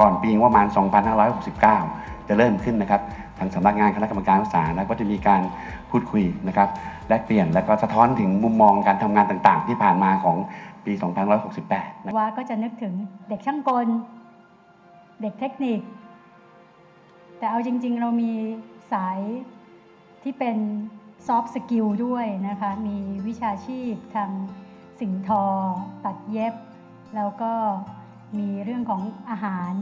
ก่อนปีงบประมาณ 2569 จะเริ่มขึ้นนะครับ ทางสำนักงานคณะกรรมการศึกษาแล้วก็จะมีการพูดคุยนะครับแลกเปลี่ยนและก็สะท้อนถึงมุมมองการทำงานต่างๆ ที่ผ่านมาของปี 2568ว่าก็จะนึกถึงเด็กช่างกล เด็กเทคนิค แต่เอาจริง ๆ เรามีสายที่เป็นซอฟต์สกิลด้วยนะคะ มีวิชาชีพทางสิ่งทอ ตัดเย็บ แล้วก็ มีเรื่องของอาหาร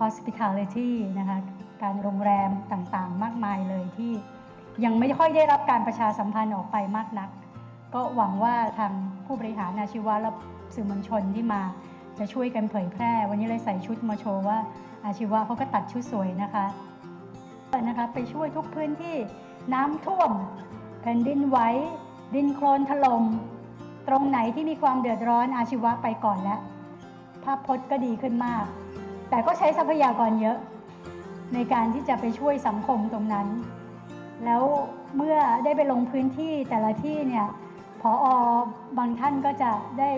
hospitality นะคะการโรงแรมต่างๆ มากมายเลยที่ยังไม่ค่อยได้รับการประชาสัมพันธ์ออกไปมากนัก ก็หวังว่าทางผู้บริหารอาชีวะและสื่อมวลชนที่มาจะช่วยกันเผยแพร่ วันนี้เลยใส่ชุดมาโชว์ว่าอาชีวะเขาก็ตัดชุดสวยนะคะนะคะไปช่วยทุกพื้นที่น้ำท่วม แผ่นดินไหวดินโคลนถลม่มตรงไหนที่มีความเดือดร้อนอาชีวะไปก่อนแล้ว ภาพพจน์ก็ดีขึ้นมาก แต่ก็ใช้ทรัพยากรเยอะ ในการที่จะไปช่วยสังคมตรงนั้น แล้วเมื่อได้ไปลงพื้นที่แต่ละที่เนี่ยพออบางท่านก็จะได้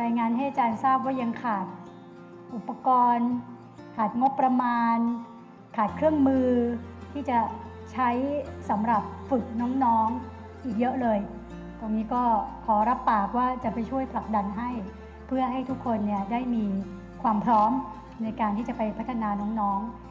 รายงานให้อาจารย์ทราบว่ายังขาด อุปกรณ์ ขาดงบประมาณ ขาดเครื่องมือ ที่จะใช้สำหรับฝึกน้องๆอีกเยอะเลย ตรงนี้ก็ขอรับปากว่าจะไปช่วยผลักดันให้ เพื่อให้ทุกคนเนี่ยได้มีความพร้อมในการที่จะไปพัฒนาน้องๆ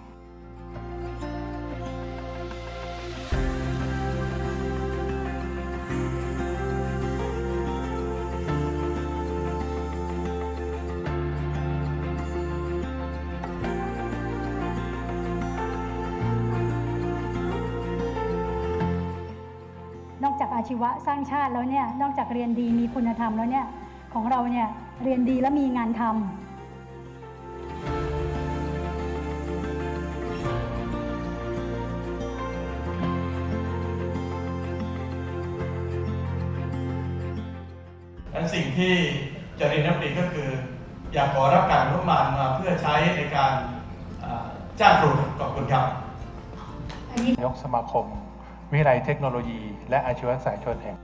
นอกจากอาชีวะสร้างชาติแล้วเนี่ย นอกจากเรียนดีมีคุณธรรมแล้วเนี่ย ของเราเนี่ย เรียนดีและมีงานทำนั้นสิ่งที่จะเรียนนักเรียนก็คือ อยากขอรับการร่วมมานมาเพื่อใช้ในการอ่าจ้างครูขอบคุณครับนายกสมาคม วิทยาลัยเทคโนโลยี และอาชีวศึกษาชนแห่ง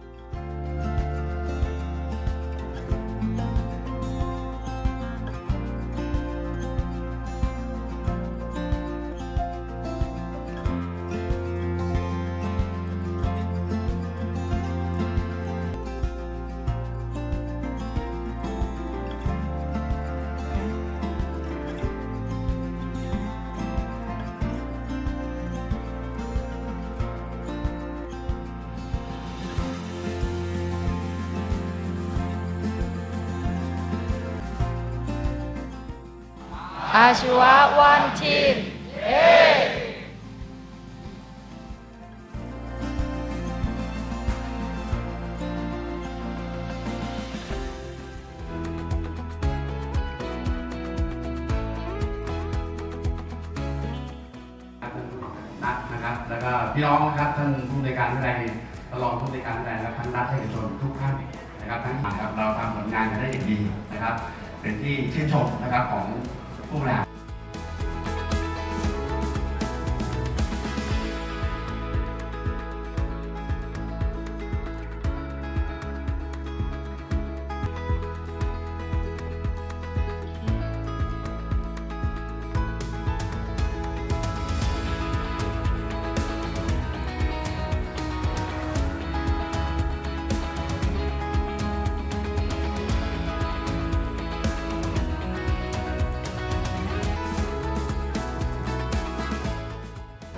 อาชีวะวันทีมนัดนะครับแล้วก็พี่น้องนะครับท่านผู้ในการวิทยาลัยตลอดผู้ในการวิทยาลัยและท่านนักเอกชนทุกท่านนะครับทั้งหลายครับเราทำผลงานกันได้อย่างดีนะครับ เป็นที่ชื่นชมนะครับของ ผู้บริหา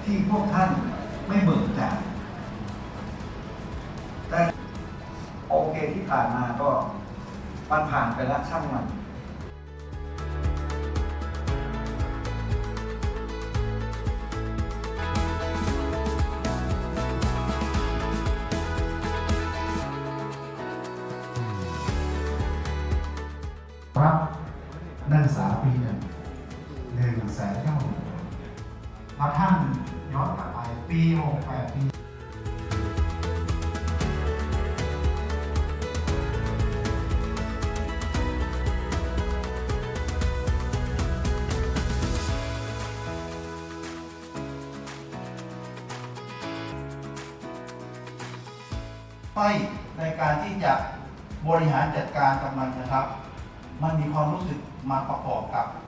ที่พวกท่านไม่เบิกจ่ายแต่โอเคที่ผ่านมาก็มันผ่านไปแล้วช่างมันรับนักศึกษาปีหนึ่งหนึ่งแสนเก้าหมื่น แล้วท่านย้อนกลับไปปีหกแปดปีไม่ในการที่จะบริหารจัดการกับมันนะครับ มันมีความรู้สึกมาประกอบกับ「